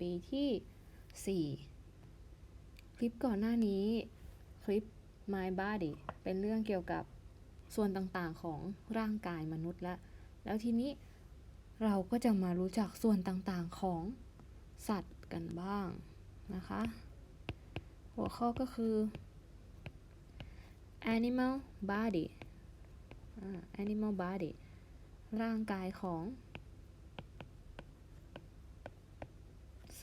ปีที่ 4 คลิปก่อนหน้านี้คลิป My Body เป็นเรื่องเกี่ยวกับส่วนต่างๆของร่างกายมนุษย์และแล้วทีนี้เราก็จะมารู้จักส่วนต่างๆของสัตว์กันบ้างนะคะ หัวข้อก็คือ animal body อ animal body ร่างกายของ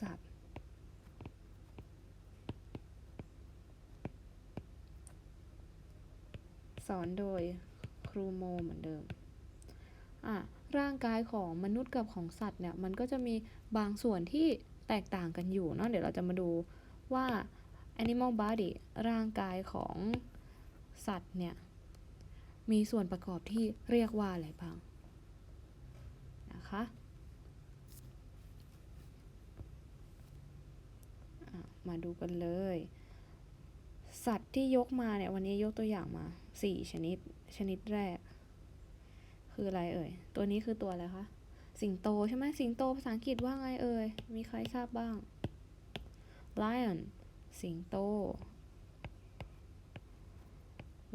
สัตว์สอนโดยครูโมเหมือนเดิมอะร่างกายของมนุษย์กับของสัตว์เนี่ยมันก็จะมีบางส่วนที่แตกต่างกันอยู่เนาะเดี๋ยวเราจะมาดูว่า animal body ร่างกายของสัตว์เนี่ย มีส่วนประกอบที่เรียกว่าอะไรบ้างนะคะ อะ มาดูกันเลย สัตว์ที่ยกมาเนี่ยวันนี้ยกตัวอย่างมาสี่ชนิด ชนิดแรก คืออะไรเอ่ย ตัวนี้คือตัวอะไรคะ สิงโตใช่ไหมสิงโตภาษาอังกฤษว่าไงเอ่ย มีใครทราบบ้าง lion สิงโต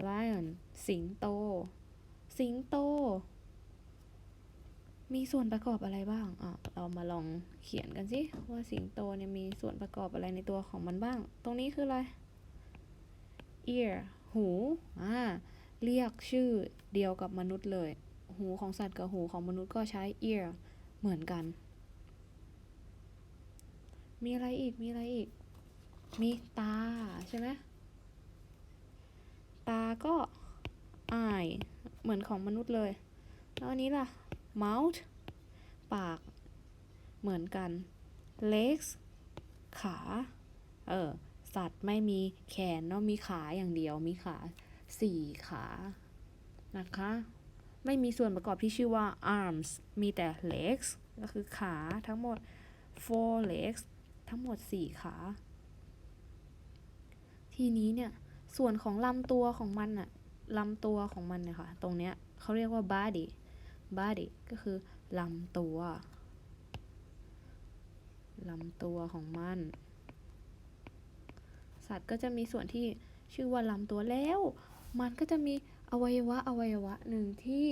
lion สิงโต สิงโต มีส่วนประกอบอะไรบ้างอะเรามาลองเขียนกันสิว่าสิงโตเนี่ยมีส่วนประกอบอะไรในตัวของมันบ้าง ตรงนี้คืออะไร ear หูอ่าเรียกชื่อเดียวกับมนุษย์เลย หูของสัตว์กับหูของมนุษย์ก็ใช้ ear เหมือนกัน มีอะไรอีก มีอะไรอีก มีตาใช่ไหมตาก็ eye เหมือนของมนุษย์เลย แล้วอันนี้ล่ะ mouth ปาก เหมือนกัน legs ขา เออ สัตว์ไม่มีแขนเนาะ มีขาอย่างเดียว มีขาสี่ขา นะคะ ไม่มีส่วนประกอบที่ชื่อว่า arms มีแต่ legs ก็คือขาทั้งหมด four legs ทั้งหมดสี่ขา ทีนี้เนี่ย ส่วนของลำตัวของมันอะลำตัวของมันเนี่ยค่ะ ตรงเนี้ยเขาเรียกว่า body body ก็คือลำตัวลำตัวของมัน สัตว์ก็จะมีส่วนที่ชื่อว่าลำตัวแล้ว มันก็จะมีอวัยวะอวัยวะหนึ่งที่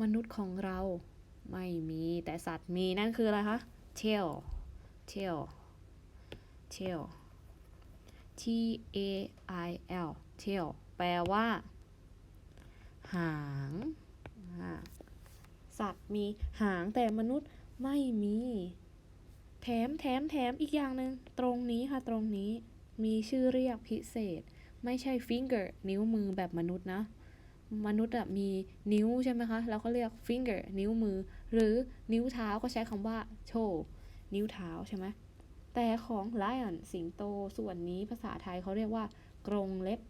มนุษย์ของเราไม่มีแต่สัตว์มีนั่นคืออะไรคะ tail tail tail T A I L tail แปลว่า หางอ่า สัตว์มีหางแต่มนุษย์ไม่มี แถมแถมแถมอีกอย่างหนึ่งตรงนี้ค่ะตรงนี้มีชื่อเรียกพิเศษ ไม่ใช่ finger นิ้วมือแบบมนุษย์นะ มนุษย์อะมีนิ้วใช่ไหมคะเราก็เรียก finger นิ้วมือ หรือนิ้วเท้าก็ใช้คำว่า toe นิ้วเท้าใช่ไหมแต่ของ lion สิงโตส่วนนี้ภาษาไทยเขาเรียกว่ากรงเล็บ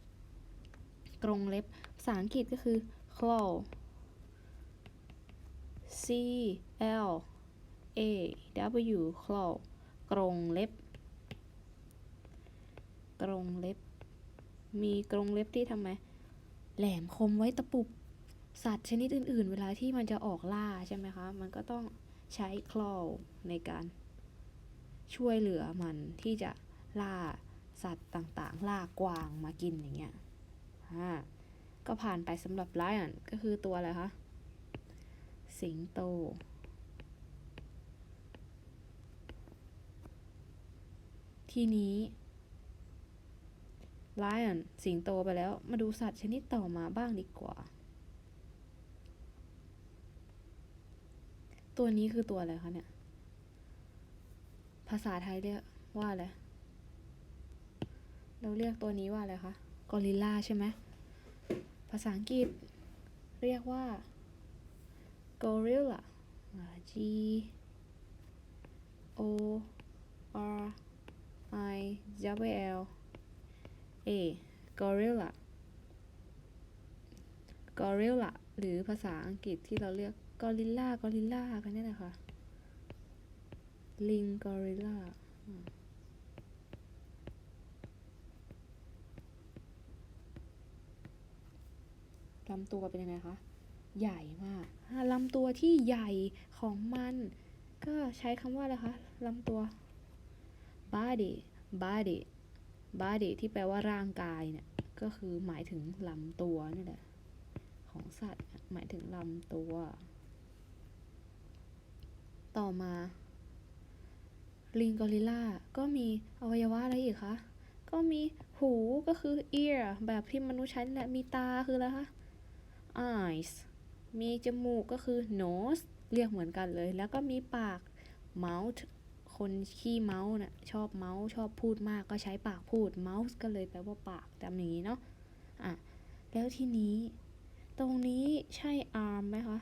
กรงเล็บ ภาษาอังกฤษก็คือ claw C L A W claw กรงเล็บ กรงเล็บ มีกรงเล็บที่ทำไม แหลมคมไว้ตะปุบ สัตว์ชนิดอื่น ๆ เวลาที่มันจะออกล่าใช่ไหมคะ มันก็ต้องใช้ claw ในการช่วยเหลือมันที่จะล่าสัตว์ต่างๆ ล่ากวางมากินอย่างเงี้ย อ่า ก็ผ่านไปสำหรับ lion ก็คือตัวอะไรคะ สิงโต ทีนี้ lion สิงโตไปแล้ว มาดูสัตว์ชนิดต่อมาบ้างดีกว่า ตัวนี้คือตัวอะไรคะเนี่ย ภาษาไทยเรียกว่าอะไร เราเรียกตัวนี้ว่าอะไรคะ กอริลลาใช่ไหม ภาษาอังกฤษเรียกว่า gorilla อ่า G O R I W L A gorilla gorilla หรือภาษาอังกฤษที่เราเรียกกอริลลากอริลลากันนี่แหละค่ะ ลิงกอริลลาลำตัวเป็นยังไงคะ ใหญ่มากลำตัวที่ใหญ่ของมัน ก็ใช้คำว่าอะไรคะลำตัว body body body ที่แปลว่าร่างกายเนี่ย ก็คือหมายถึงลำตัวนี่แหละ ของสัตว์ หมายถึงลำตัว ต่อมา ลิงกอริลล่าก็มีอวัยวะอะไรอีกคะ ก็มีหูก็คือ ear แบบที่มนุษย์ใช้แหละ มีตาคืออะไรคะ eyes มีจมูกก็คือ nose เรียกเหมือนกันเลย แล้วก็มีปาก mouth คนขี้เมาส์น่ะชอบเมาส์ชอบพูดมากก็ใช้ปากพูด mouse ก็เลยแปลว่าปากจำอย่างนี้เนาะอะแล้วทีนี้ ตรงนี้ใช่ arm ไหมคะ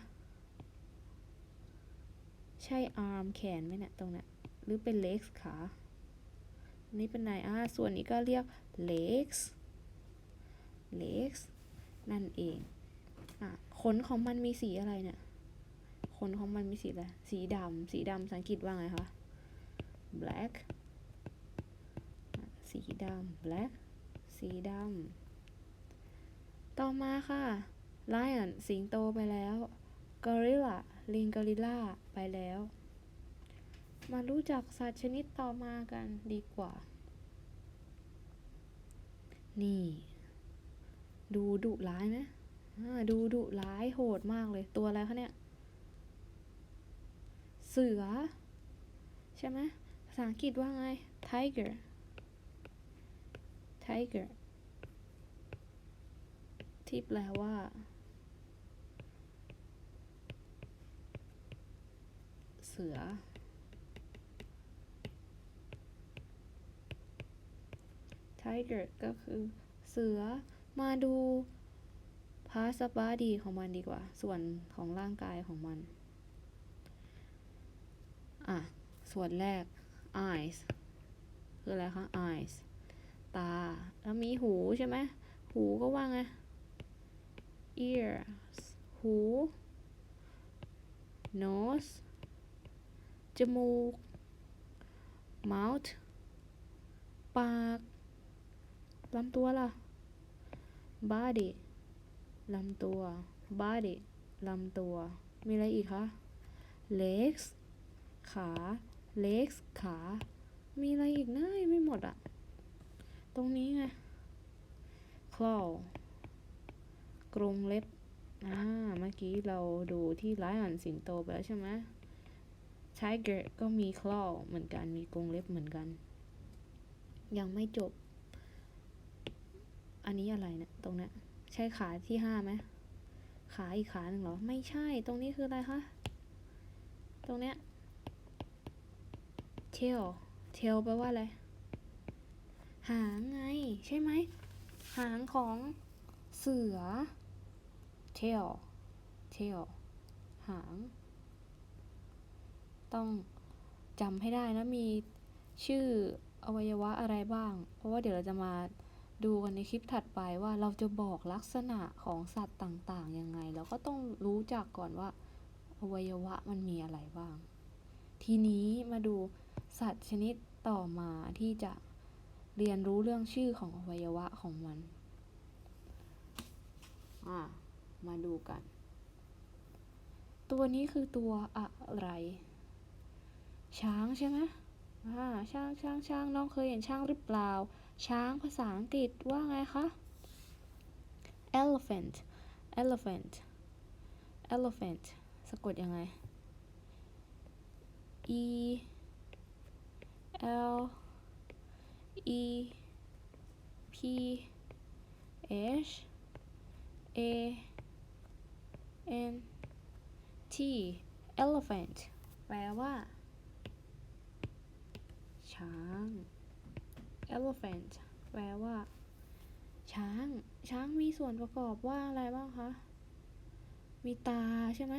ใช่ arm แขนไหมเนี่ยตรงเนี้ยหรือเป็น legs ขานนี้เป็นไหนอะส่วนนี้ก็เรียก legs legs นั่นเอง อะขนของมันมีสีอะไรเนี่ย ขนของมันมีสีอะไร สีดำ สีดำภาษาอังกฤษว่าไงคะ black สีดำ black สีดำ ต่อมาค่ะ lion สิงโตไปแล้ว gorilla ลิงกอริลล่าไปแล้ว มารู้จักสัตว์ชนิดต่อมากันดีกว่า นี่ ดูดุร้ายไหม ดูดุร้ายโหดมากเลยตัวอะไรคะเนี่ย เสือ ใช่ไหมภาษาอังกฤษว่าไง tiger tiger ที่แปลว่า เสือ tiger ก็คือ เสือมาดู พาสบาดีของมันดีกว่า ส่วนของร่างกายของมัน อะ ส่วนแรก eyes คืออะไรคะ eyes ตา แล้วมีหูใช่ไหม หูก็ว่าไง ears หู nose จมูก mouth ปากลำตัวล่ะ body ลำตัว body ลำตัว มีอะไรอีกคะ legs ขา legs ขา มีอะไรอีกนะยังไม่หมดอะตรงนี้ไง claw กรงเล็บ อ่า เมื่อกี้เราดูที่ lion สิงโตไปแล้วใช่ไหม tiger ก็มี claw เหมือนกัน มีกรงเล็บเหมือนกัน ยังไม่จบ อันนี้อะไรเนะี่ยตรงเนี้ย ใช่ขาที่ห้าไหมขาอีกขาหนึ่งเหรอ ไม่ใช่ ตรงนี้คืออะไรคะ ตรงเนี้ย tail tail แปลว่าอะไร หางไง ใช่ไหม หางของเสือ tail tail หาง ต้องจำให้ได้นะ มีชื่ออวัยวะอะไรบ้าง เพราะว่าเดี๋ยวเราจะมา ดูกันในคลิปถัดไปว่าเราจะบอกลักษณะของสัตว์ต่างๆยังไง เราก็ต้องรู้จักก่อนว่า อวัยวะมันมีอะไรบ้าง ทีนี้มาดูสัตว์ชนิดต่อมาที่จะเรียนรู้เรื่องชื่อของอวัยวะของมันอ่ามาดูกัน ตัวนี้คือตัวอะไร ช้างใช่ไหมอ่าช้างช้างช้างน้องเคยเห็นช้างหรือเปล่า ช้างภาษาอังกฤษว่าไงคะ elephant elephant elephant สะกดยังไง e l e p h a n t elephant แปลว่า ช้าง elephant แปลว่า ช้าง ช้างมีส่วนประกอบว่าอะไรบ้างคะ มีตาใช่ไหม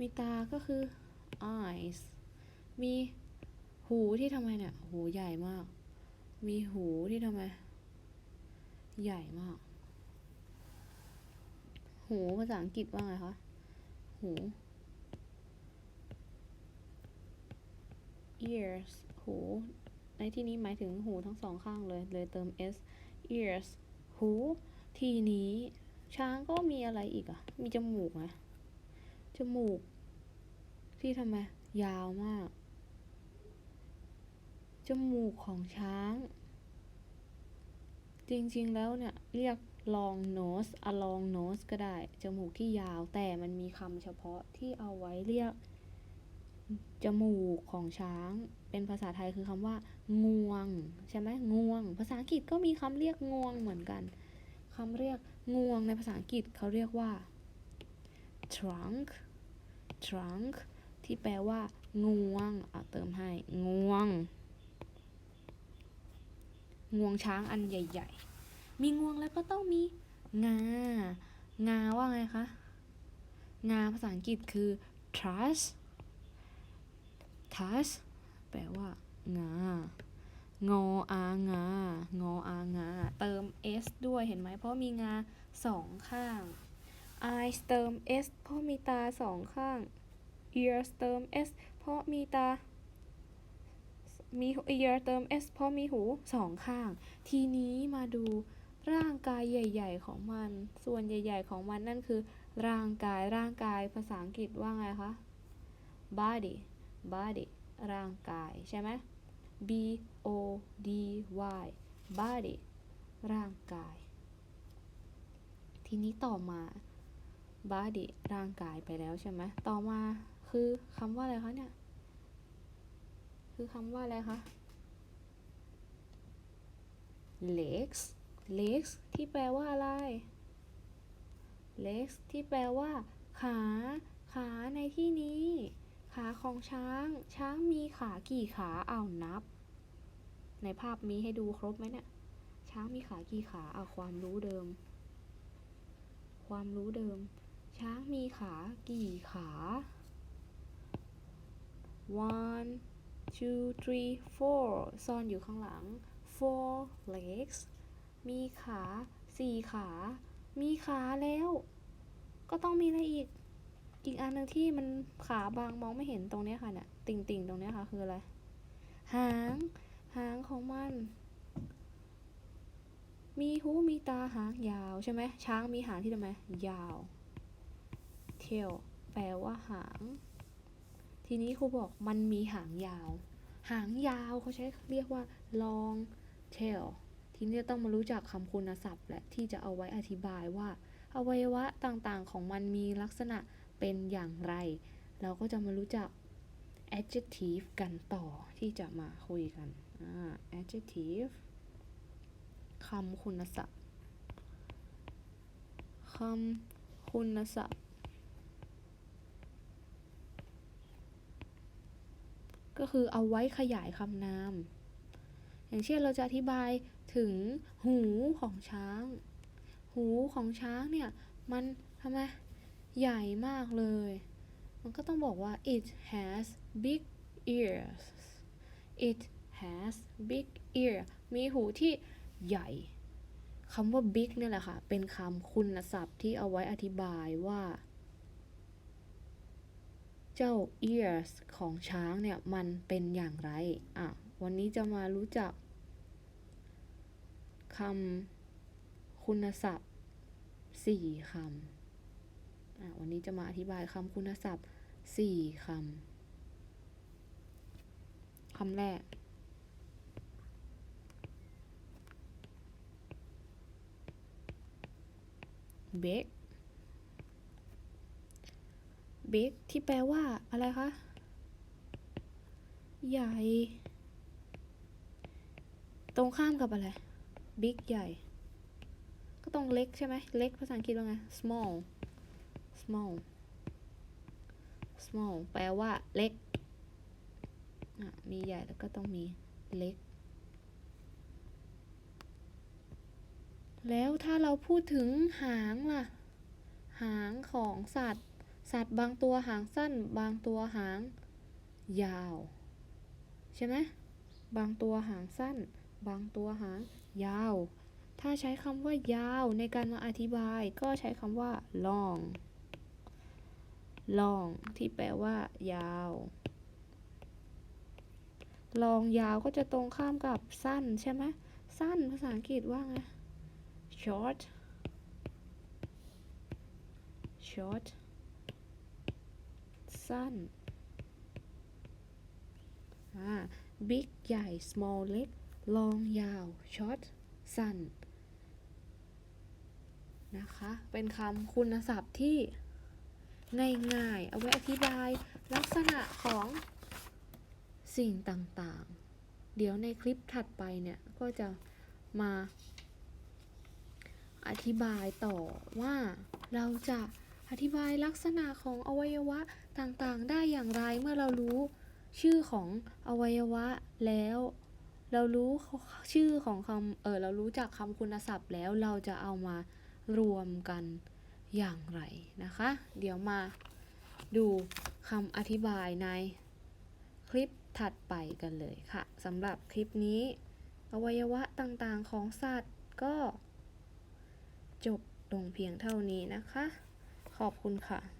มีตาก็คือ eyes มีหูที่ทำไมเนี่ย หูใหญ่มาก มีหูที่ทำไม ใหญ่มาก หูภาษาอังกฤษว่าไงคะ หู ears หู ในที่นี้หมายถึงหูทั้งสองข้างเลย เลยเติม s ears หู ทีนี้ ช้างก็มีอะไรอีกอะมีจมูกไหมจมูก ที่ทำไม ยาวมากจจมูกของช้าง จริงๆแล้วเนี่ย เรียก long nose a long nose ก็ได้ จมูกที่ยาว แต่มันมีคำเฉพาะที่เอาไว้เรียก จมูกของช้าง เป็นภาษาไทยคือคำว่า งวง ใช่ไหมงวง ภาษาอังกฤษก็มีคำเรียกงวงเหมือนกันคำเรียกงวงในภาษาอังกฤษเขาเรียกว่า trunk trunk ที่แปลว่า งวง เอาเติมให้ งวง งวงช้างอันใหญ่ ๆ มีงวงแล้วก็ต้องมี งา งาว่าไงคะ งาภาษาอังกฤษคือ truss truss ลว่างางออางางออางา เติม s ด้วยเห็นไหมเพราะมีงาสองข้าง eyes เติม s เพราะมีตาสองข้าง ears เติม s เพราะมีตา มี ear เติม s เพราะมีหูสองข้าง ทีนี้มาดูร่างกายใหญ่ ๆ ของมัน ส่วนใหญ่ ๆ ของมันนั่นคือ ร่างกายร่างกายภาษาอังกฤษว่าไงคะ body body ร่างกายใช่ไหม b o d y body ร่างกาย ทีนี้ต่อมา body ร่างกายไปแล้วใช่ไหม ต่อมาคือคำว่าอะไรคะเนี่ย คือคำว่าอะไรคะ legs legs ที่แปลว่าอะไร legs ที่แปลว่า ขา ขาในที่นี้ ขาของช้าง ช้างมีขากี่ขาเอานับ ในภาพมีให้ดูครบไหมเนี่ย ช้างมีขากี่ขาเอาความรู้เดิม ความรู้เดิม ช้างมีขากี่ขา one two three four ซ่อนอยู่ข้างหลัง four legs มีขาสี่ขา มีขาแล้ว ก็ต้องมีอะไรอีก อีกอันหนึ่งที่มันขาบางมองไม่เห็นตรงนี้ค่ะเนี่ยติ่งติ่งๆตรงนี้ค่ะคืออะไร หาง หางของมัน มีหูมีตาหางยาวใช่ไหมช้างมีหางที่ทำไมยาว tail แปลว่าหาง ทีนี้ครูบอกมันมีหางยาว หางยาวเขาใช้เรียกว่า long tail ทีนี้ต้องมารู้จักคำคุณศัพท์และที่จะเอาไว้อธิบายว่าอวัยวะต่างๆ ของมันมีลักษณะ เป็นอย่างไร เราก็จะมารู้จัก adjective กันต่อที่จะมาคุยกัน adjective คำคุณศัพท์คำคุณศัพท์ ก็คือเอาไว้ขยายคำนาม อย่างเช่นเราจะอธิบายถึงหูของช้าง หูของช้างเนี่ย มันทำไม ใหญ่มากเลย มันก็ต้องบอกว่า it has big ears it has big ear มีหูที่ใหญ่คำว่า big เนี่ยแหละค่ะ เป็นคำคุณศัพท์ที่เอาไว้อธิบายว่า เจ้า ears ของช้างเนี่ย มันเป็นอย่างไร อะ วันนี้จะมารู้จักคำคุณศัพท์สี่คำ วันนี้จะมาอธิบายคำคุณศัพท์สี่คำคำแรก big big ที่แปลว่าอะไรคะ ใหญ่ ตรงข้ามกับอะไร big ใหญ่ ก็ต้องเล็กใช่ไหม เล็กภาษาอังกฤษว่าไง small small small แปลว่าเล็ก มีใหญ่แล้วก็ต้องมีเล็ก แล้วถ้าเราพูดถึงหางล่ะ หางของสัตว์ สัตว์บางตัวหางสั้น บางตัวหาง ยาว ใช่ไหม บางตัวหางสั้น บางตัวหางยาว ถ้าใช้คำว่ายาวในการมาอธิบายก็ใช้คำว่า long long ที่แปลว่า ยาว long ยาวก็จะตรงข้ามกับสั้นใช่ไหมสั้นภาษาอังกฤษว่าไง short short สั้นอ่ big ใหญ่ small เล็ก long ยาว short สั้น นะคะ เป็นคำคุณศัพท์ที่ ง่ายๆ เอาไว้อธิบายลักษณะของสิ่งต่างๆ เดี๋ยวในคลิปถัดไปเนี่ยก็จะมาอธิบายต่อว่าเราจะอธิบายลักษณะของอวัยวะต่างๆ ได้อย่างไรเมื่อเรารู้ชื่อของอวัยวะแล้ว เรารู้ชื่อของคำเออเรารู้จักคำคุณศัพท์แล้วเราจะเอามารวมกัน อย่างไรนะคะ เดี๋ยวมาดูคำอธิบายในคลิปถัดไปกันเลยค่ะสำหรับคลิปนี้ อวัยวะต่างๆของสัตว์ก็ จบลงเพียงเท่านี้นะคะ ขอบคุณค่ะ